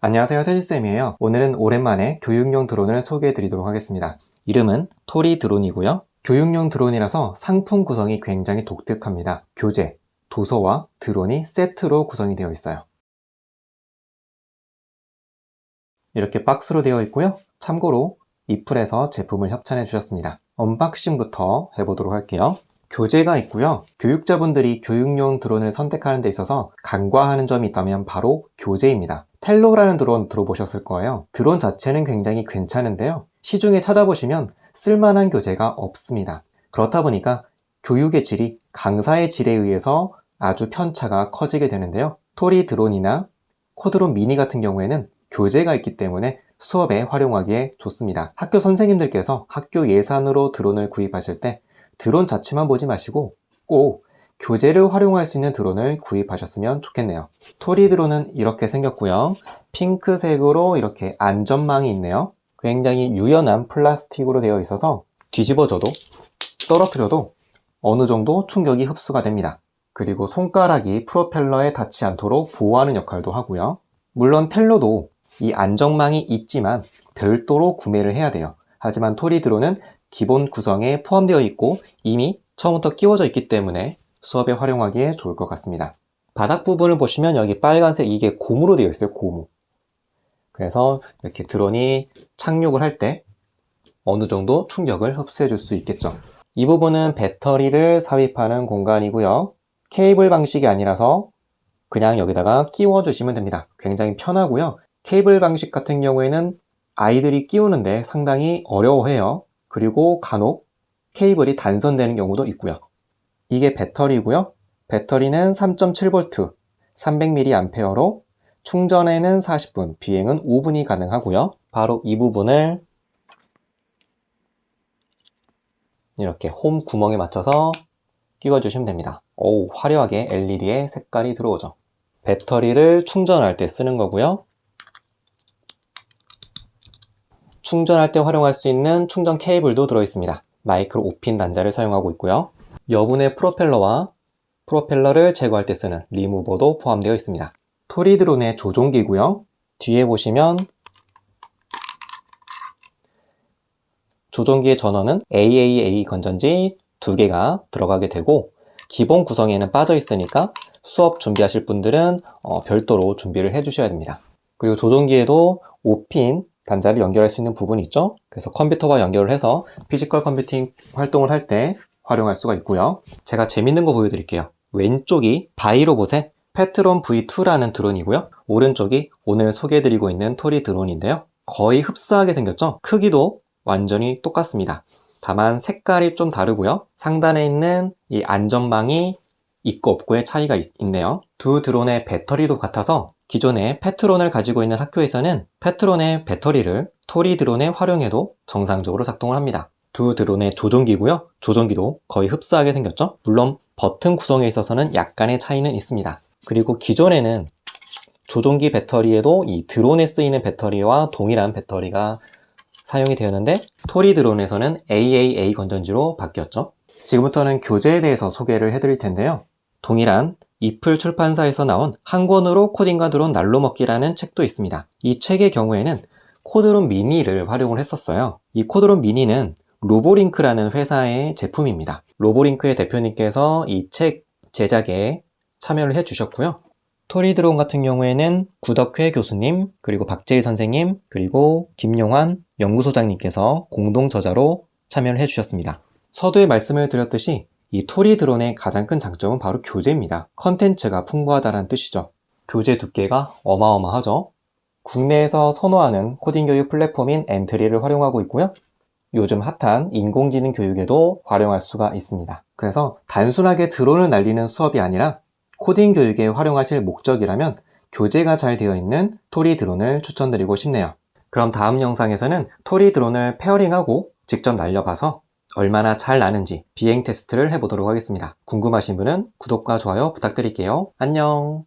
안녕하세요 태지쌤이에요. 오늘은 오랜만에 교육용 드론을 소개해 드리도록 하겠습니다. 이름은 토리 드론이고요. 교육용 드론이라서 상품 구성이 굉장히 독특합니다. 교재, 도서와 드론이 세트로 구성이 되어 있어요 이렇게 박스로 되어 있고요 참고로 이플에서 제품을 협찬해 주셨습니다 언박싱부터 해보도록 할게요 교재가 있고요. 교육자분들이 교육용 드론을 선택하는 데 있어서 간과하는 점이 있다면 바로 교재입니다. 텔로라는 드론 들어보셨을 거예요. 드론 자체는 굉장히 괜찮은데요. 시중에 찾아보시면 쓸만한 교재가 없습니다. 그렇다 보니까 교육의 질이 강사의 질에 의해서 아주 편차가 커지게 되는데요. 토리 드론이나 코드론 미니 같은 경우에는 교재가 있기 때문에 수업에 활용하기에 좋습니다. 학교 선생님들께서 학교 예산으로 드론을 구입하실 때 드론 자체만 보지 마시고 꼭 교재를 활용할 수 있는 드론을 구입하셨으면 좋겠네요. 토리 드론은 이렇게 생겼고요. 핑크색으로 이렇게 안전망이 있네요. 굉장히 유연한 플라스틱으로 되어 있어서 뒤집어져도 떨어뜨려도 어느 정도 충격이 흡수가 됩니다. 그리고 손가락이 프로펠러에 닿지 않도록 보호하는 역할도 하고요. 물론 텔로도 이 안전망이 있지만 별도로 구매를 해야 돼요. 하지만 토리 드론은 기본 구성에 포함되어 있고 이미 처음부터 끼워져 있기 때문에 수업에 활용하기에 좋을 것 같습니다. 바닥 부분을 보시면 여기 빨간색 이게 고무로 되어 있어요. 고무. 그래서 이렇게 드론이 착륙을 할 때 어느 정도 충격을 흡수해 줄 수 있겠죠. 이 부분은 배터리를 삽입하는 공간이고요. 케이블 방식이 아니라서 그냥 여기다가 끼워 주시면 됩니다. 굉장히 편하고요. 케이블 방식 같은 경우에는 아이들이 끼우는데 상당히 어려워해요. 그리고 간혹 케이블이 단선되는 경우도 있고요. 이게 배터리고요. 배터리는 3.7V, 300mAh로 충전에는 40분, 비행은 5분이 가능하고요. 바로 이 부분을 이렇게 홈 구멍에 맞춰서 끼워주시면 됩니다. 오, 화려하게 LED의 색깔이 들어오죠. 배터리를 충전할 때 쓰는 거고요. 충전할 때 활용할 수 있는 충전 케이블도 들어있습니다. 마이크로 5핀 단자를 사용하고 있고요. 여분의 프로펠러와 프로펠러를 제거할 때 쓰는 리무버도 포함되어 있습니다. 토리드론의 조종기고요. 뒤에 보시면 조종기의 전원은 AAA 건전지 두 개가 들어가게 되고 기본 구성에는 빠져 있으니까 수업 준비하실 분들은 어, 별도로 준비를 해 주셔야 됩니다. 그리고 조종기에도 5핀 단자를 연결할 수 있는 부분이 있죠. 그래서 컴퓨터와 연결을 해서 피지컬 컴퓨팅 활동을 할 때 활용할 수가 있고요. 제가 재밌는 거 보여드릴게요. 왼쪽이 바이로봇의 페트론 V2라는 드론이고요. 오른쪽이 오늘 소개해드리고 있는 토리 드론인데요. 거의 흡사하게 생겼죠? 크기도 완전히 똑같습니다. 다만 색깔이 좀 다르고요. 상단에 있는 이 안전망이 있고 없고의 차이가 있, 있네요. 두 드론의 배터리도 같아서 기존에 페트론을 가지고 있는 학교에서는 페트론의 배터리를 토리 드론에 활용해도 정상적으로 작동을 합니다. 두 드론의 조종기고요. 조종기도 거의 흡사하게 생겼죠. 물론 버튼 구성에 있어서는 약간의 차이는 있습니다. 그리고 기존에는 조종기 배터리에도 이 드론에 쓰이는 배터리와 동일한 배터리가 사용이 되었는데 토리 드론에서는 AAA 건전지로 바뀌었죠. 지금부터는 교재에 대해서 소개를 해드릴 텐데요. 동일한 이플 출판사에서 나온 한 권으로 코딩과 드론 날로 먹기라는 책도 있습니다. 이 책의 경우에는 코드론 미니를 활용을 했었어요. 이 코드론 미니는 로보링크라는 회사의 제품입니다. 로보링크의 대표님께서 이 책 제작에 참여를 해 주셨고요. 토리드론 같은 경우에는 구덕회 교수님, 그리고 박재일 선생님, 그리고 김용환 연구소장님께서 공동 저자로 참여를 해 주셨습니다. 서두에 말씀을 드렸듯이 이 토리 드론의 가장 큰 장점은 바로 교재입니다. 컨텐츠가 풍부하다는 뜻이죠. 교재 두께가 어마어마하죠. 국내에서 선호하는 코딩 교육 플랫폼인 엔트리를 활용하고 있고요. 요즘 핫한 인공지능 교육에도 활용할 수가 있습니다. 그래서 단순하게 드론을 날리는 수업이 아니라 코딩 교육에 활용하실 목적이라면 교재가 잘 되어 있는 토리 드론을 추천드리고 싶네요. 그럼 다음 영상에서는 토리 드론을 페어링하고 직접 날려봐서 얼마나 잘 나는지 비행 테스트를 해보도록 하겠습니다. 궁금하신 분은 구독과 좋아요 부탁드릴게요. 안녕!